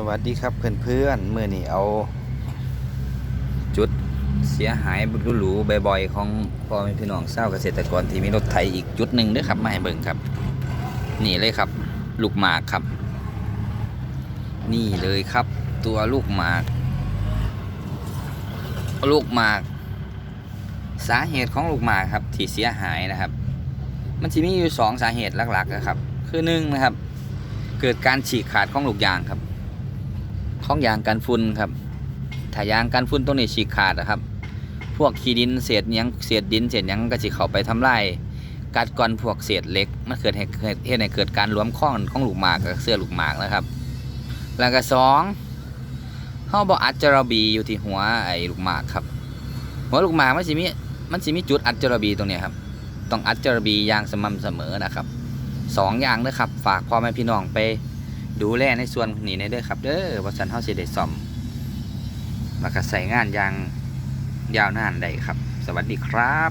สวัสดีครับเพื่อนๆเมื่อนี้เอา จุดเสียหายหรูๆบ่อยๆของพ่อแม่พี่น้องเศร้าเกษตรกรที่มีรถไถอีกจุดหนึ่งด้วยครับมาให้เบิ่งครับ นี่เลยครับ ลูกหมากครับ นี่เลยครับ ตัวลูกหมาก ลูกหมาก สาเหตุของลูกหมากครับที่เสียหายนะครับ มันจะมีอยู่สองสาเหตุหลักๆนะครับ คือหนึ่งนะครับ เกิดการฉีกขาดของลูกยางครับ ของยางกันฝุ่นครับถ้ายางกันฝุ่นตรงนี้ฉีกขาดนะครับ พวกขี้ดินเศษยังเศษดินเศษยังก็สิเข้าไปทำลายกัดก่อนพวกเศษเหล็กมันเกิดให้เกิดเหตุให้เกิดการรวมข้องของลูกหมากกับเสื้อลูกหมากนะครับ แล้วก็สองเฮาบ่อัดจระบีอยู่ที่หัวไอ้ลูกหมากครับ หัวลูกหมากมันสิมีมันสิมีจุดอัดจระบีตรงนี้ครับต้องอัดจระบีอย่างสม่ำเสมอนะครับสองอย่างนะครับ ฝากพ่อแม่พี่น้องไป ดูแลในส่วนนี้ในเด้อครับ เด้อวัสันเฮาสิได้ซ่อมแล้วก็ใส่งานอย่างยาวนานได้ครับ สวัสดีครับ